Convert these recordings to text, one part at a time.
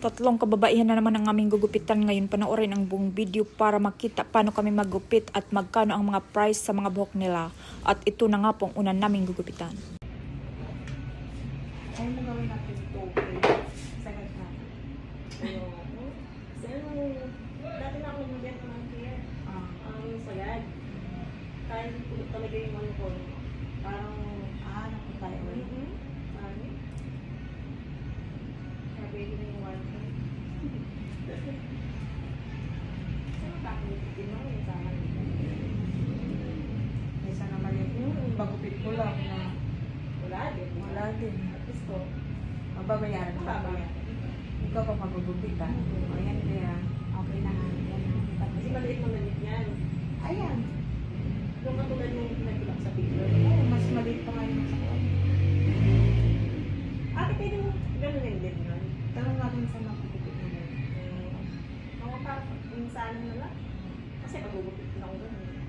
Tatlong kababaihan na naman ang aming gugupitan ngayon. Panoorin ang buong video para makita paano kami maggupit at magkano ang mga price sa mga buhok nila. At ito na nga pong una naming gugupitan. Ano mo gawin natin tope? Sagad. Ano, Sino, dati na ako mag-get ng hair. Ah, Ang sagad. Kaya talaga yung ano ko. Parang, ah, napunta tayo Ko na yung one. Sino kakalitin din ako yung sa akin? Isa naman yung bagupit ko lang na Wala din. wala din. At least ko, Mababayaran ko ba? mababayan. Ikaw pa magugupit ka. Ayan kaya, okay na nga. Na. Kasi maliit mo maliit yan. Ayan. Yung katulad yung pinagulak sa picture. Oo, mas maliit pa nga yung sa ko. Ate, pwede mo ganun yung din yun. Tanong natin sa magugupit na yun. Mga parang sa ano na lang. Kasi magugupit na ako doon.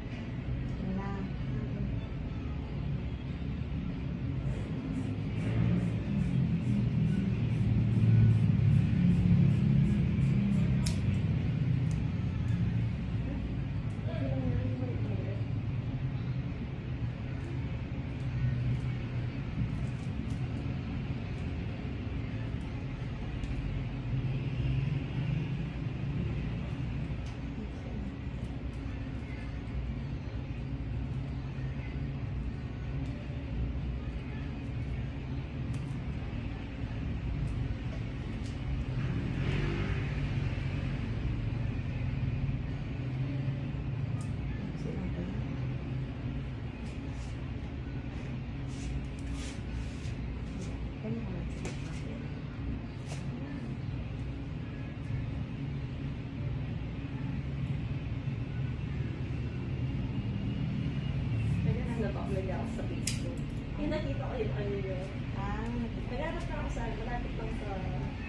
Ako sa Facebook. Yung nakita ko yung ano yun. Ah, Naghanap na ako sa malapit lang sa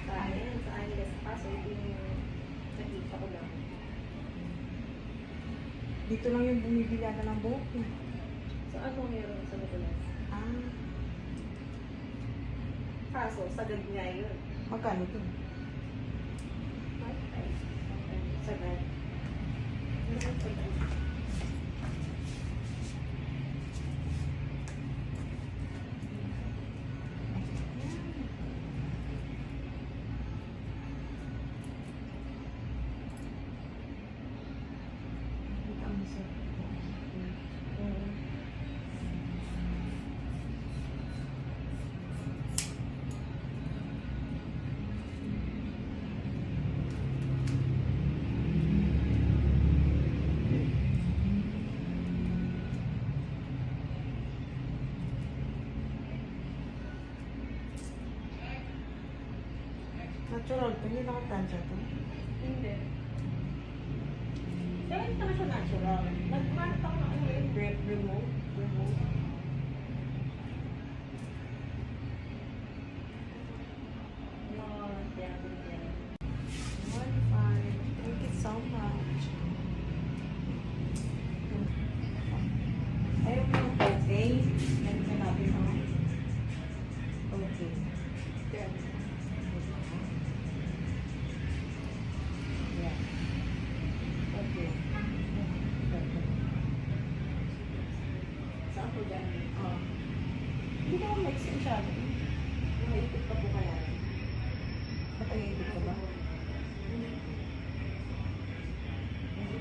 sa akin, sa Angeles. Kaso yung nakita ko lang. dito lang yung bumibili ata ng buhok. eh. So ano meron sa Nicolas? Ah, Kaso, sagad niya yun. magkano to? Okay. Sagad. To, hindi nakatansya to. Hindi. Kaya hindi naman siya natural. Nagkumanap ako ng ano yun, breath remove.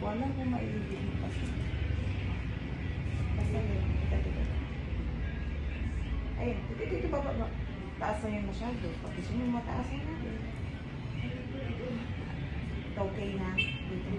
Hindi ko maibig mo kasi. Basta yun. Ito, ito, ito. Ayun. Ito, ito, ito, baba, baba. Taas na yun masyado. Pag gusto mo mataas na natin. Ito okay na. Dito.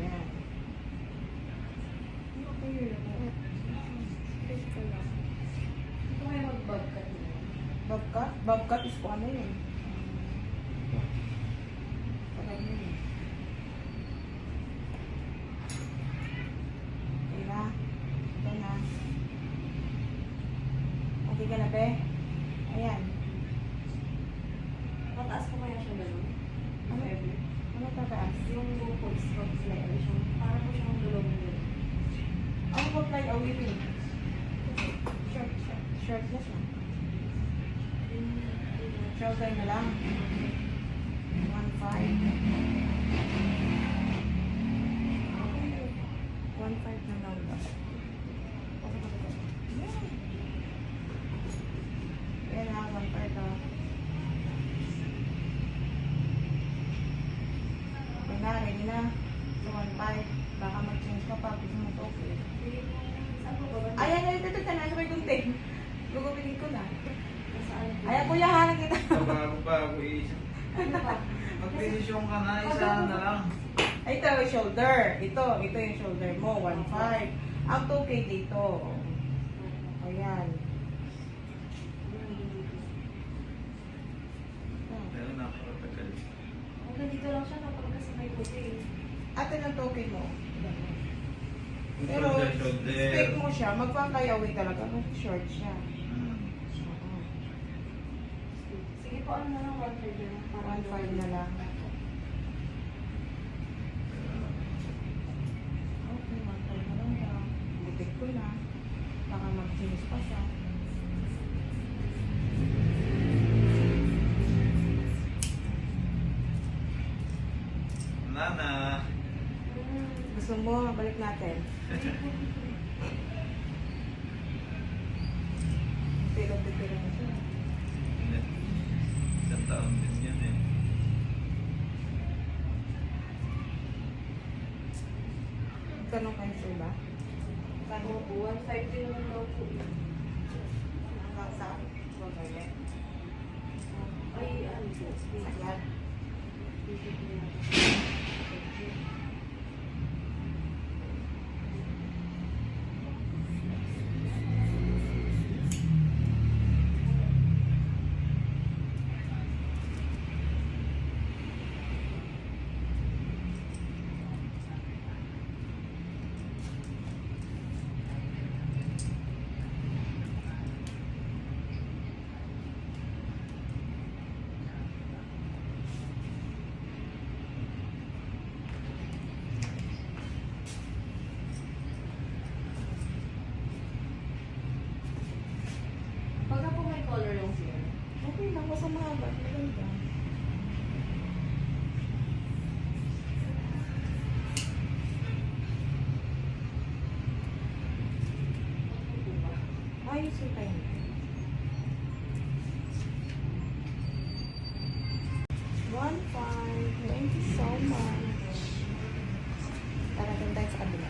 Ayan. Okay yun. Ito may mag-bobcat na. Bobcat? Is kung ano yun. Parang yun. Okay na. Ito na. Okay ka na, be? Ayan. Mataas ko kaya siya gano'n? Ano? Ano tataas? Yung strokes na yun, siyang, parang ko siyang gulong yun. Ano ba fly away pin? Short, short. Short na siya. Shoulder na lang. 1.5. 1.5 na lang ba? Yan na, 1.5 ah. Okay na, ready na. So, 1.5. Baka mag-change ka pa. Gusto mo to, okay. Saan ko ba? Ayan, ayan, ito, ito, ito, nasa may gunting. Gugupitin ko na. Nasaan? Ayan, kuya, halang kita. Bago pa ako Ano? Magpinisyon ka na, isa na lang. Ay, ito yung shoulder. Ito, ito yung shoulder mo, 1.5. Ang 2K dito. Ayan. Pero napakatagal. Hanggang dito lang siya, napagkasabay ko eh. Ate ng 2K mo. Pero, spec mo siya, magpapayaway talaga. Short siya. Hmm. Oo. Sige po, ano na lang, 1.5 na lang. 1.5 na lang. Okay, 1.5 na lang. Butik ko na. Baka mag-finish pa siya. Nana. Gusto mo, balik natin. Pilo-pilo na siya. Isang taon din yan eh. Tanong kayo sa iba? Ano po, 1.5 din naman daw po. Hanggang sa Babae. Ay, ano po, Okay lang, basta mahaba. Maganda. ba? Ayos yung time. One five. Thank you so much. Tara, tayo sa kabila.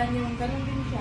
Niyo yung ganun din.